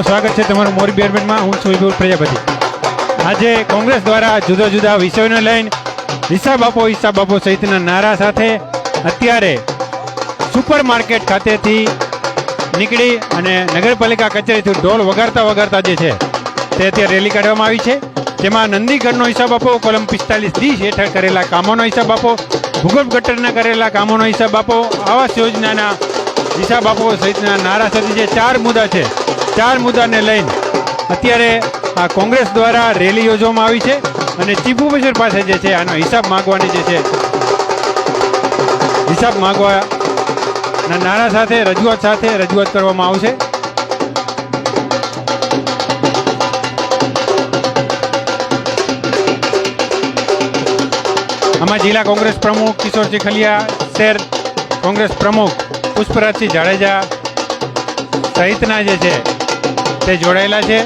મિત્રો સ્વાગત છે તમારું મોરબી બેડમિન્ટમાં હું છું વિપુલ પ્રજાપતિ. આજે કોંગ્રેસ દ્વારા જુદા જુદા વિષયોને લઈને હિસાબ આપો હિસાબ આપો સહિતના નારા સાથે અત્યારે સુપર માર્કેટ ખાતેથી નીકળી અને નગરપાલિકા કચેરીથી ઢોલ વગાડતા વગાડતા જે છે તે અત્યારે રેલી કાઢવામાં આવી છે. જેમાં નંદીગઢનો હિસાબ આપો, કોલમ પિસ્તાલીસ ડી હેઠળ કરેલા કામોનો હિસાબ આપો ભૂગર્ભ ગટરના કરેલા કામોનો હિસાબ આપો, આવાસ યોજનાના હિસાબ આપો સહિતના નારા સાથે જે ચાર મુદ્દા છે ચાર મુદ્દાને લઈને અત્યારે આ કોંગ્રેસ દ્વારા રેલી યોજવામાં આવી છે અને ચીફ ઓફિસર પાસે જે છે, આનો હિસાબ માગવાની જે છે, હિસાબ માંગવાના નારા સાથે, રજૂઆત સાથે રજૂઆત કરવામાં આવશે. આમાં જિલ્લા કોંગ્રેસ પ્રમુખ કિશોરજી ખલિયા શહેર કોંગ્રેસ પ્રમુખ પુષ્પરાજસિંહ જાડેજા સહિતના જે છે તે જોડાયેલા છે.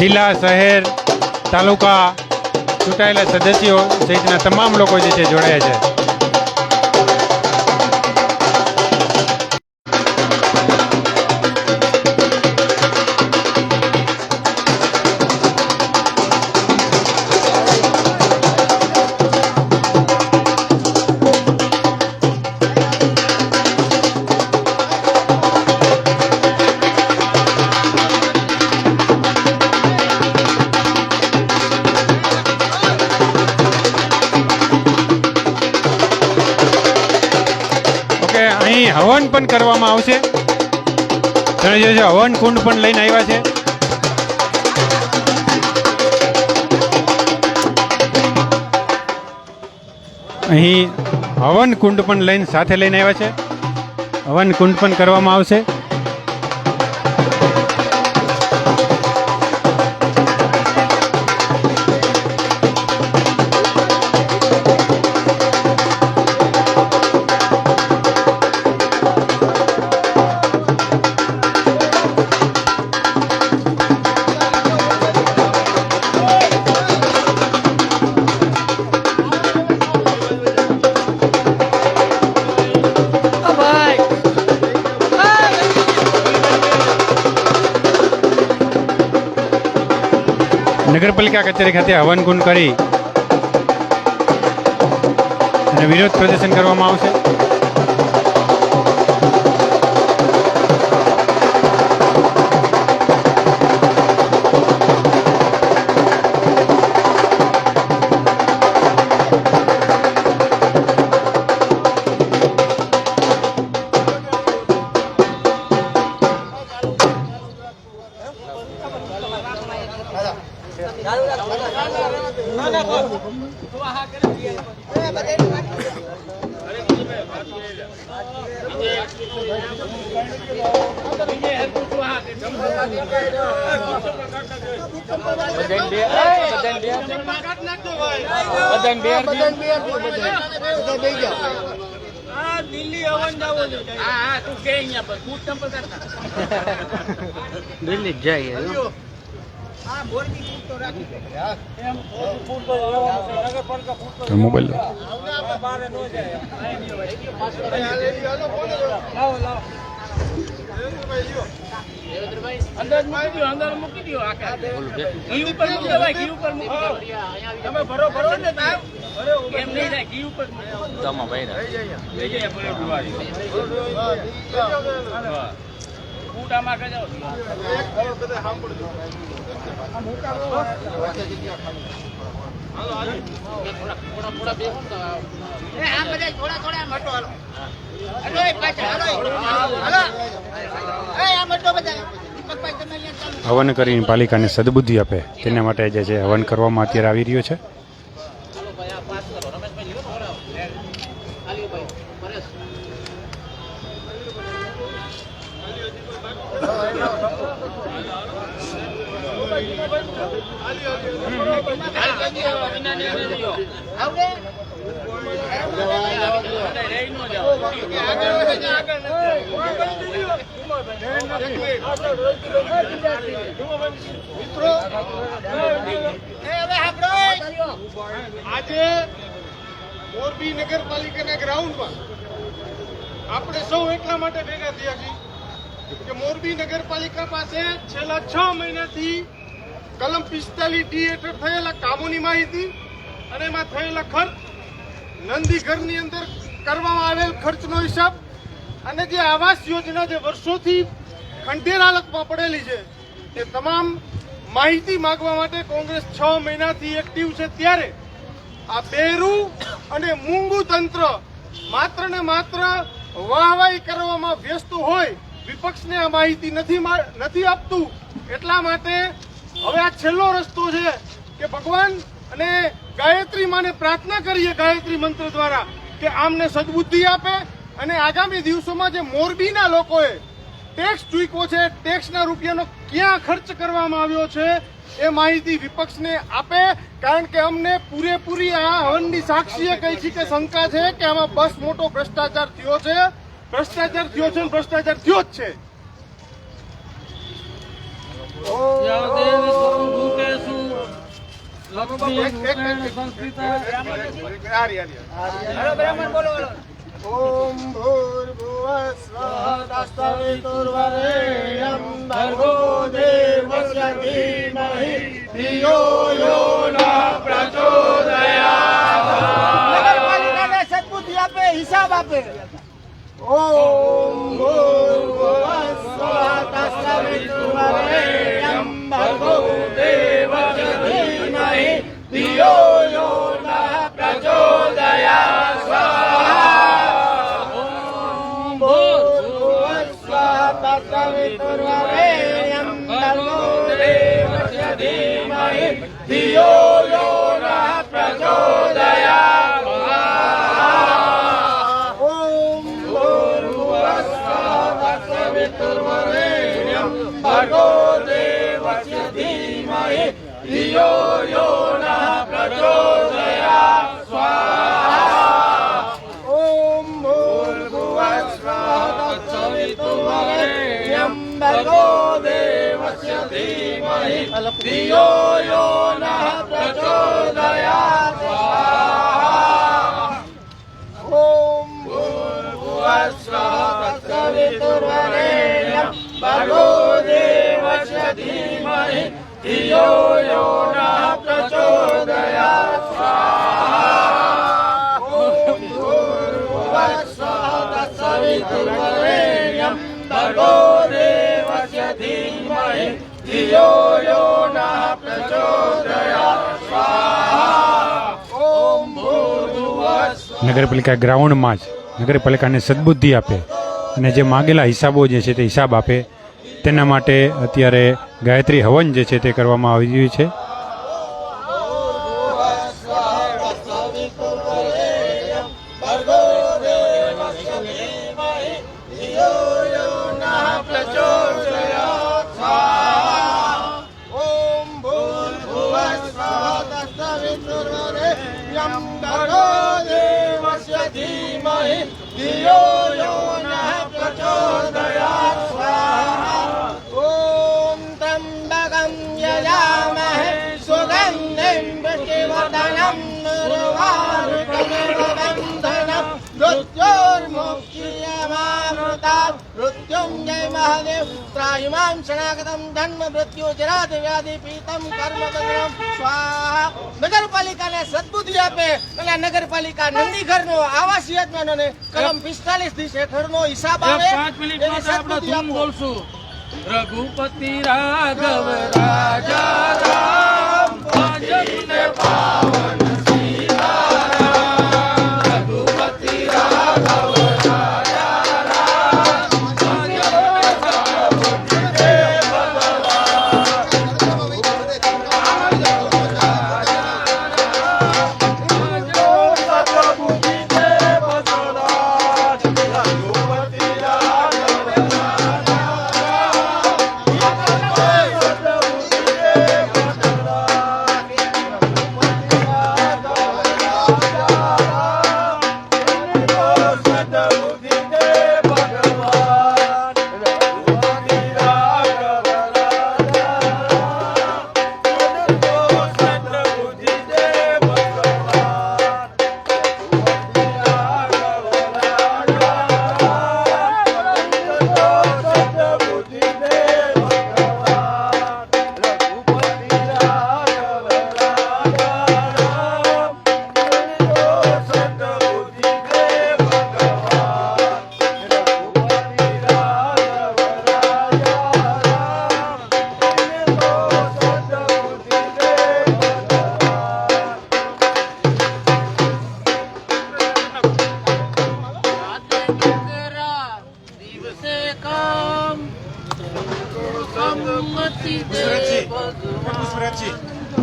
જિલ્લા, શહેર, તાલુકા ચૂંટાયેલા સદસ્યો સહિતના તમામ લોકો જે છે જોડાયા છે. અહીં હવન પણ કરવામાં આવશે. તમે જોજો હવન કુંડ પણ લઈને આવ્યા છે. અહીં હવન કુંડ પણ લઈને સાથે લઈને આવ્યા છે. હવન કુંડ પણ કરવામાં આવશે. નગરપાલિકા કચેરી ખાતે હવન કરી અને વિરોધ પ્રદર્શન કરવામાં આવશે. આ દિલ્હી હવન જાવો છે હા હા તું કે અહીંયા પર ચંપલ કાઢતા દિલ્હી જાય મોબાઈલ લાવો લાવો. અંદર મૂકી દો અંદર મૂકી દો આખા ઘી ઉપર મૂકી દો ઘી ઉપર મૂકી દો તમે ભરો ભરો ને એમ નહીં જાય ઘી ઉપર તમા ભાઈ લઈ જઈએ પલેટ વાળી. હા. બૂટ આમાં કરી જાઓ. એ, આ બધા થોડા થોડા હટો હાલો. હલો. હલો. એ આમ હટો બધા. દીપકભાઈ તમે અહીંયા ચાલો. હવન કરીને પાલિકાને સદબુદ્ધિ આપે. તેના માટે જે છે હવન કરવામાં અત્યારે આવી રહ્યો છે. આવડે? આજે મોરબી નગરપાલિકાના ગ્રાઉન્ડમાં આપણે સૌ એટલા માટે ભેગા થયા છીએ કે મોરબી નગરપાલિકા પાસે છેલ્લા છ મહિનાથી કલમ પિસ્તાલીસ ડી હેઠળ થયેલા કામોની માહિતી અને એમાં થયેલા ખર્ચ નંદી ઘરની અંદર કરવામાં આવેલ ખર્ચનો હિસાબ અને જે આવાસ યોજના જે વર્ષોથી ખંડેર હાલતમાં પડેલી છે, તે તમામ માહિતી માંગવા માટે કોંગ્રેસ છ મહિનાથી એક્ટિવ છે. ત્યારે આ બેરું અને મૂંગું તંત્ર માત્ર ને માત્ર વાહવાહી કરવામાં વ્યસ્ત હોય, વિપક્ષને આ માહિતી નથી નથી આપતું. એટલા માટે હવે આ છેલ્લો રસ્તો છે કે ભગવાન અને ગાયત્રી માને પ્રાર્થના કરીએ ગાયત્રી મંત્ર દ્વારા. કે આમને સદબુદ્ધિ આપે અને આગામી દિવસોમાં જે મોરબીના લોકોએ ટેક્સ ચૂક્યો છે ટેક્સના રૂપિયાનો ક્યાં ખર્ચ કરવામાં આવ્યો છે, એ માહિતી વિપક્ષને આપે. કારણ કે અમને પૂરેપૂરી આ હવનની સાક્ષીએ કહી છે કે શંકા છે કે આમાં બસ મોટો ભ્રષ્ટાચાર થયો છે. ભ્રષ્ટાચાર થયો છે ભ્રષ્ટાચાર થયો જ છે. ઓમ ભૂર્ભુવઃ સ્વઃ તત્સવિતુર્વરેણ્યં ભર્ગો દેવસ્ય ધીમહિ ધિયો યો નઃ પ્રચોદયાत् નગરપાલિકાને સદબુદ્ધિ આપે, હિસાબ આપે. ઓમ ભૂર્ભુવઃ સ્વઃ તત્સવિતુર્વરેણ્યં ધીમહિ ધિયો યો નઃ પ્રચોદયાत् સ્વાહા ઓમ ભૂર્ભુવઃ સ્વઃ તત્સવિતુર્વરેણ્યં ભર્ગો દેવસ્ય ધીમહિ નગરપાલિકા ગ્રાઉન્ડમાં જ નગરપાલિકાને સદબુદ્ધિ આપે અને જે માગેલા હિસાબો જે છે તે હિસાબ આપે. તેના માટે અત્યારે ગાયત્રી હવન જે છે તે કરવામાં આવી રહ્યું છે. ધીમહિ મૃત્યોર્મુક્તિયમામૃતાत् મૃત્યુંજય મહાદેવ ત્રાહિમામ શનાગતમ ધન્મ મૃત્યુ જરાત વ્યાધિ પીતમ કર્મ બંધનમ સ્વાહા નગરપાલિકાને સદબુદ્ધિ આપે અને નગરપાલિકા નંદીઘરનો આવાસ યજમાનોને કલમ પિસ્તાલીસ દિવસ હેઠળનો હિસાબ આવે પાંચ મિનિટ આપણે ધૂમ બોલશું રઘુપતિ રાઘવ રાજા રામ ભજન પાવન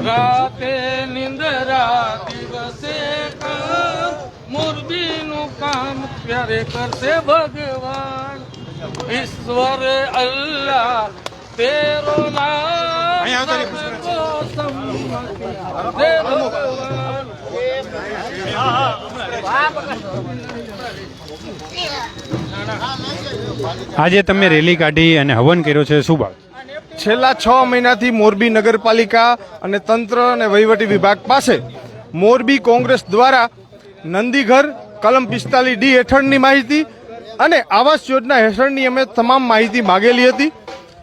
રાતે નિંદરા દિવસે કામ મોરબીનું કામ ક્યારે કરશે ભગવાન? ઈશ્વર અલ્લાહ તેરો આજે તમે રેલી કાઢી અને હવન કર્યો છે શું બાબત છેલ્લા છ મહિનાથી મોરબી નગરપાલિકા અને તંત્ર અને વહીવટી વિભાગ પાસે મોરબી કોંગ્રેસ દ્વારા નંદીઘર કલમ પિસ્તાલીસ ડી હેઠળની માહિતી અને આવાસ યોજના હેઠળની અમે તમામ માહિતી માગેલી હતી.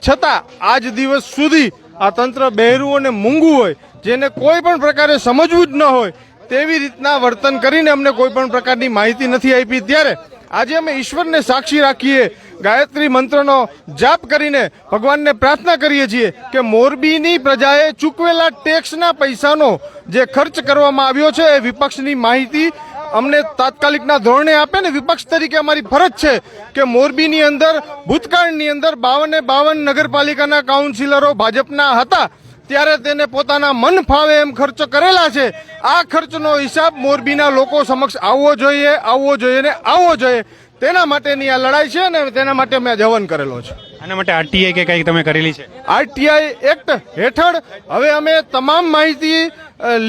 છતાં આજ દિવસ સુધી આ તંત્ર બહેરું અને મૂંગું હોય, જેને કોઈ પણ પ્રકારે સમજવું જ ન હોય, તેવી રીતના વર્તન કરીને અમને કોઈ પણ પ્રકારની માહિતી નથી આપી. ત્યારે આજે અમે ઈશ્વરને સાક્ષી રાખીએ ગાયત્રી મંત્રનો જાપ કરીને ભગવાનને પ્રાર્થના કરીએ છીએ કે મોરબીની પ્રજાએ ચૂકવેલા ટેક્સના પૈસાનો જે ખર્ચ કરવામાં આવ્યો છે એ વિપક્ષની માહિતી અમને તાત્કાલિકના ધોરણે આપે ને વિપક્ષ તરીકે અમારી ફરજ છે કે મોરબીની અંદર, ભૂતકાળની અંદર બાવને બાવન નગરપાલિકાના કાઉન્સિલરો ભાજપના હતા ત્યારે તેને પોતાના મન ફાવે એમ ખર્ચ કરેલા છે. આ ખર્ચનો હિસાબ મોરબીના લોકો સમક્ષ આવવો જોઈએ આવવો જોઈએ ને આવવો જોઈએ. તેના માટેની આ લડાઈ છે ને તેના માટે મેં આ હવન કરેલો છે. આના માટે આરટીઆઈ કે કંઈક તમે કરેલી છે? આરટીઆઈ એક્ટ હેઠળ હવે અમે તમામ માહિતી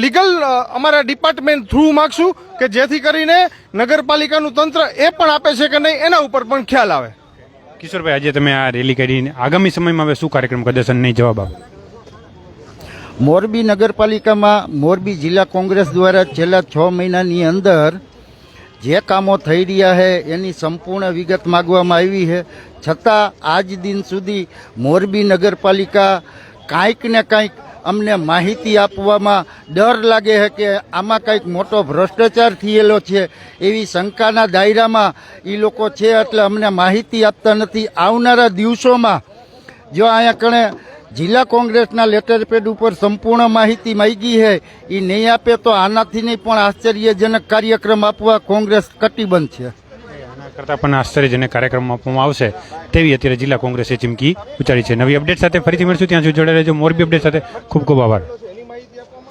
લીગલ અમારા ડિપાર્ટમેન્ટ થ્રુ માગશું કે જેથી કરીને નગરપાલિકાનું તંત્ર એ પણ આપે છે કે નહીં એના ઉપર પણ ખ્યાલ આવે. કિશોરભાઈ આજે તમે આ રેલી કરીને આગામી સમયમાં હવે શું કાર્યક્રમ પ્રદર્શન નહીં જવાબ આપો? મોરબી નગરપાલિકામાં મોરબી જિલ્લા કોંગ્રેસ દ્વારા છેલ્લા છ મહિનાની અંદર જે કામો થઈ રહ્યા છે, એની સંપૂર્ણ વિગત માગવામાં આવી છે. છતાં, આજ દિન સુધી મોરબી નગરપાલિકા કાંઈક ને કાંઈક અમને માહિતી આપવામાં ડર લાગે છે કે આમાં કંઈક મોટો ભ્રષ્ટાચાર થયેલો છે એવી શંકાના દાયરામાં એ લોકો છે એટલે અમને માહિતી આપતા નથી. આવનારા દિવસોમાં જો અહીંયા કણે જિલ્લા કોંગ્રેસના લેટર પેડ ઉપર સંપૂર્ણ માહિતી માગી છે એ નહીં આપે તો આનાથી નહીં પણ આશ્ચર્યજનક કાર્યક્રમ આપવા કોંગ્રેસ કટિબંધ છે. કરતાં પણ આશ્ચર્યજનક કાર્યક્રમ આપવામાં આવશે તેવી અત્યારે જિલ્લા કોંગ્રેસે ચીમકી ઉચ્ચારી છે. નવી અપડેટ સાથે ફરીથી મળશું. ત્યાં સુધી જોડાઈ રહેજો. મોરબી અપડેટ સાથે ખૂબ ખૂબ આભાર.